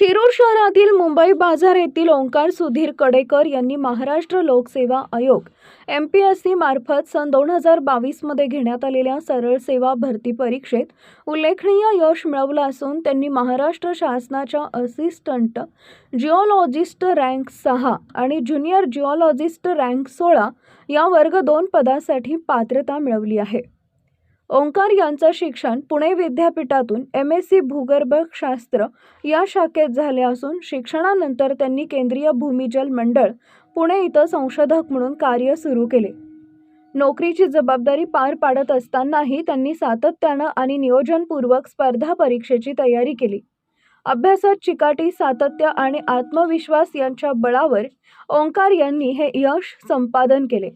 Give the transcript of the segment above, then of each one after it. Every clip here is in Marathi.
शिरूर शहरातील मुंबई बाजार येथील ओंकार सुधीर कडेकर यांनी महाराष्ट्र लोकसेवा आयोग एम पी एस सी मार्फत सन दोन हजार बावीसमध्ये घेण्यात आलेल्या सरळ सेवा भरती परीक्षेत उल्लेखनीय यश मिळवलं असून त्यांनी महाराष्ट्र शासनाच्या असिस्टंट जिओलॉजिस्ट रँक सहा आणि ज्युनियर जिओलॉजिस्ट रँक सोळा या वर्ग दोन पदासाठी पात्रता मिळवली आहे. ओंकार यांचं शिक्षण पुणे विद्यापीठातून एम एस सी भूगर्भशास्त्र या शाखेत झाले असून शिक्षणानंतर त्यांनी केंद्रीय भूमिजल मंडळ पुणे इथं संशोधक म्हणून कार्य सुरू केले. नोकरीची जबाबदारी पार पाडत असतानाही त्यांनी सातत्यानं आणि नियोजनपूर्वक स्पर्धा परीक्षेची तयारी केली. अभ्यासात चिकाटी सातत्य आणि आत्मविश्वास यांच्या बळावर ओंकार यांनी हे यश संपादन केले.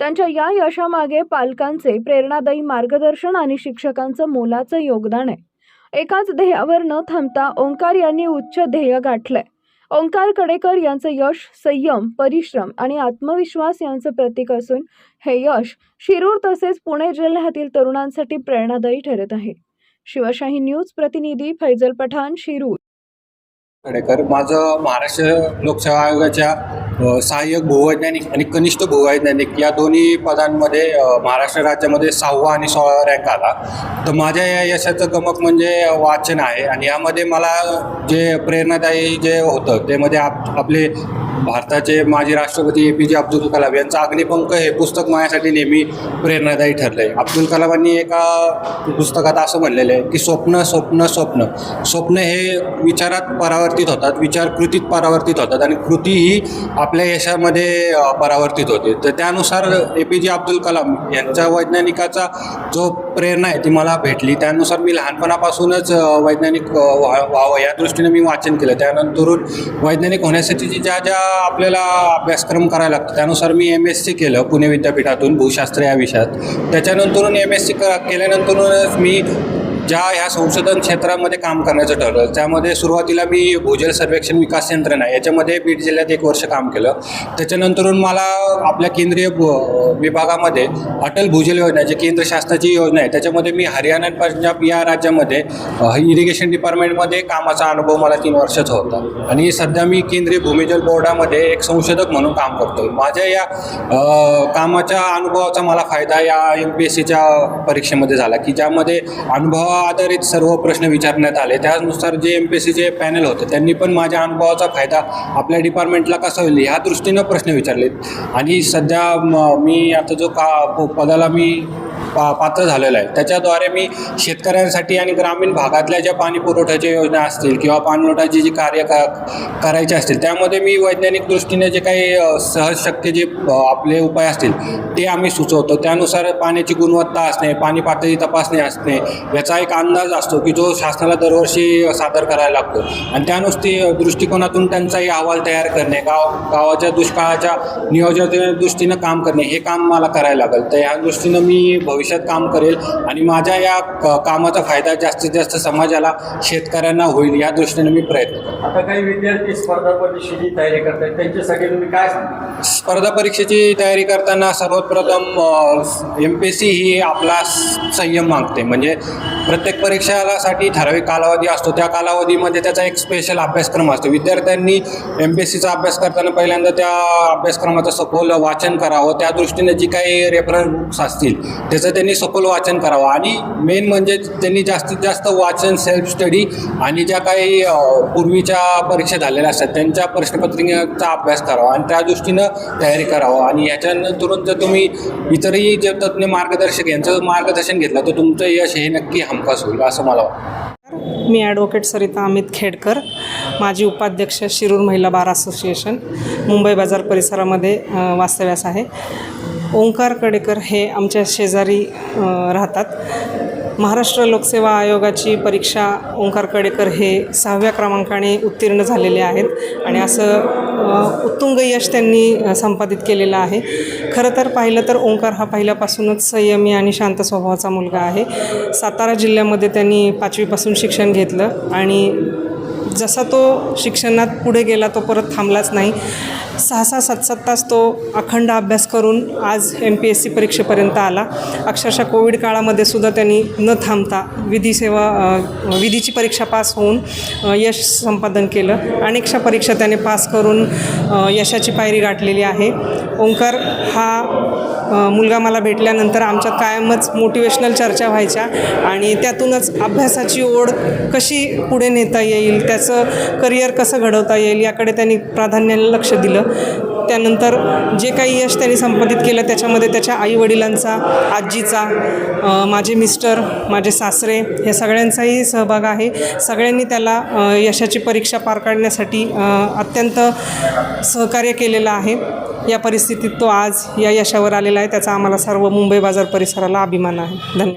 त्यांच्या या यशामागे पालकांचे प्रेरणादायी मार्गदर्शन आणि शिक्षकांचं मोलाचं योगदान आहे. एकाच ध्येयावर न थांबता ओंकार यांनी उच्च ध्येय गाठलंय. ओंकार कडेकर यांचं यश संयम परिश्रम आणि आत्मविश्वास यांचं प्रतीक असून हे यश शिरूर तसेच पुणे जिल्ह्यातील तरुणांसाठी प्रेरणादायी ठरत आहे. शिवशाही न्यूज प्रतिनिधी फैजल पठाण शिरूर. कडेकर माझं महाराष्ट्र लोकसेवा आयोगाच्या सहाय्यक भूवैज्ञानिक आणि कनिष्ठ भूवैज्ञानिक या दोन्ही पदांमध्ये महाराष्ट्र राज्यामध्ये सहावा आणि सोळा रँक आला. तर माझ्या या यशाचं गमक म्हणजे वाचन आहे. आणि यामध्ये मला जे प्रेरणादायी जे होतं त्यामध्ये आप आपले भारताचे माजी राष्ट्रपती ए पी जे अब्दुल कलाम यांचं अग्निपंख हे पुस्तक माझ्यासाठी नेहमी प्रेरणादायी ठरलं आहे अब्दुल कलामांनी एका पुस्तकात असं म्हणलेलं आहे की स्वप्न स्वप्न स्वप्न. स्वप्न हे विचारात परावर्तित होतात विचार कृतीत परावर्तित होतात आणि कृती ही आपल्या यशामध्ये परावर्तित होते. तर त्यानुसार ए पी जे अब्दुल कलाम यांच्या वैज्ञानिकाचा जो प्रेरणा आहे ती मला भेटली. त्यानुसार मी लहानपणापासूनच वैज्ञानिक व्हावं या दृष्टीने मी वाचन केलं. त्यानंतरून वैज्ञानिक होण्यासाठी ज्या ज्या आपल्याला अभ्यासक्रम करायला लागतो. त्यानुसार मी एम एस सी केलं पुणे विद्यापीठातून भूशास्त्र या विषयात. त्याच्यानंतरून एम एस सी केल्यानंतरूनच मी ज्या ह्या संशोधन क्षेत्रामध्ये काम करण्याचं ठरलं. त्यामध्ये सुरुवातीला मी भूजल सर्वेक्षण विकास यंत्रणा याच्यामध्ये बीड जिल्ह्यात एक वर्ष काम केलं. त्याच्यानंतरून मला आपल्या केंद्रीय विभागामध्ये अटल भूजल योजना जी केंद्र शासनाची योजना आहे त्याच्यामध्ये मी हरियाणा पंजाब या राज्यामध्ये इरिगेशन डिपार्टमेंटमध्ये कामाचा अनुभव मला तीन वर्षाचा होता. आणि सध्या मी केंद्रीय भूमिजल बोर्डामध्ये एक संशोधक म्हणून काम करतो माझ्या या कामाच्या अनुभवाचा मला फायदा या एम पी एस सीच्या परीक्षेमध्ये झाला की ज्यामध्ये अनुभव आधारित सर्व प्रश्न विचारण्यात आले. त्यानुसार जे एम पी एस सीचे पॅनल होते त्यांनी पण माझ्या अनुभवाचा फायदा आपल्या डिपार्टमेंटला कसा होईल ह्या दृष्टीनं प्रश्न विचारलेत. आणि सध्या मी आता जो का पदाला मी पा पात्र झालेलं आहे. त्याच्याद्वारे मी शेतकऱ्यांसाठी आणि ग्रामीण भागातल्या ज्या पाणी पुरवठ्याच्या योजना असतील किंवा पाणीपुरवठ्याची जी कार्य का करायची असतील त्यामध्ये मी वैज्ञानिक दृष्टीने जे काही सहज शक्य जे आपले उपाय असतील ते आम्ही सुचवतो. त्यानुसार पाण्याची गुणवत्ता असणे पाणी पातळी तपासणी असणे याचा एक अंदाज असतो की जो शासनाला दरवर्षी सादर करायला लागतो. आणि त्यानुसती दृष्टिकोनातून त्यांचाही अहवाल तयार करणे गाव गावाच्या दुष्काळाच्या नियोजन दृष्टीनं काम करणे हे काम मला करायला लागेल. तर या दृष्टीनं मी भविष्य भविष्यात काम करेल आणि माझ्या या कामाचा फायदा जास्तीत जास्त समाजाला शेतकऱ्यांना होईल या दृष्टीने मी प्रयत्न करेन आता काही विद्यार्थी स्पर्धा परीक्षेची तयारी करतात त्यांच्यासाठी तुम्ही काय सांगा स्पर्धा परीक्षेची तयारी करताना सर्वप्रथम एम पी सी ही आपला संयम मागते. म्हणजे प्रत्येक परीक्षासाठी ठराविक कालावधी असतो. त्या कालावधीमध्ये त्याचा एक स्पेशल अभ्यासक्रम असतो. विद्यार्थ्यांनी एम पी एस सीचा अभ्यास करताना पहिल्यांदा त्या अभ्यासक्रमाचं सखोल वाचन करावं. त्या दृष्टीने जी काही रेफरन्स बुक्स असतील त्याचं त्यांनी सखोल वाचन करावं. आणि मेन म्हणजे त्यांनी जास्तीत जास्त वाचन सेल्फ स्टडी आणि ज्या काही पूर्वीच्या परीक्षा झालेल्या असतात त्यांच्या प्रश्नपत्रिकेचा अभ्यास करावा आणि त्या दृष्टीनं तयारी करावं. आणि ह्याच्यानंतरून जर तुम्ही इतरही जे तज्ज्ञ मार्गदर्शक यांचं मार्गदर्शन घेतलं तर तुमचं यश हे नक्की हमखास होईल असं मला वाटतं. मी ॲडव्होकेट सरिता अमित खेडकर माजी उपाध्यक्ष शिरूर महिला बार असोसिएशन मुंबई बाजार परिसरामध्ये वास्तव्यास आहे. ओंकार कडेकर हे आमच्या शेजारी राहतात. महाराष्ट्र लोकसेवा आयोगाची परीक्षा ओंकार कडेकर हे सहाव्या क्रमांकाने उत्तीर्ण झालेले आहेत आणि असं उत्तुंग यश त्यांनी संपादित केलेलं आहे. खरं तर पाहिलं तर ओंकार हा पहिल्यापासूनच संयमी आणि शांत स्वभावाचा मुलगा आहे. सातारा जिल्ह्यामध्ये त्यांनी पाचवीपासून शिक्षण घेतलं आणि जसा तो शिक्षणात पुढे गेला तो परत थांबलाच नाही. सहा सहा सात सात तास तो अखंड अभ्यास करून आज एम पी एस सी परीक्षेपर्यंत आला. अक्षरशः कोविड काळामध्ये सुद्धा त्यांनी न थांबता विधी सेवा विधीची परीक्षा पास होऊन यश संपादन केलं. अनेकशा परीक्षा त्याने पास करून यशाची पायरी गाठलेली आहे. ओंकार हा मुलगा मला भेटल्यानंतर आमच्यात कायमच मोटिवेशनल चर्चा व्हायच्या आणि त्यातूनच अभ्यासाची ओढ कशी पुढे नेता येईल त्याचं करिअर कसं घडवता येईल याकडे त्यांनी प्राधान्याने लक्ष दिलं. त्यानंतर जे काही यश त्यांनी संपादित केलं त्याच्यामध्ये त्याच्या आईवडिलांचा आजीचा माझे मिस्टर माझे सासरे हे सगळ्यांचाही सहभाग आहे. सगळ्यांनी त्याला यशाची परीक्षा पार काढण्यासाठी अत्यंत सहकार्य केलेलं आहे. या परिस्थितीत तो आज या यशावर आलेला आहे. त्याचा आम्हाला सर्व मुंबई बाजार परिसराला अभिमान आहे. धन्यवाद.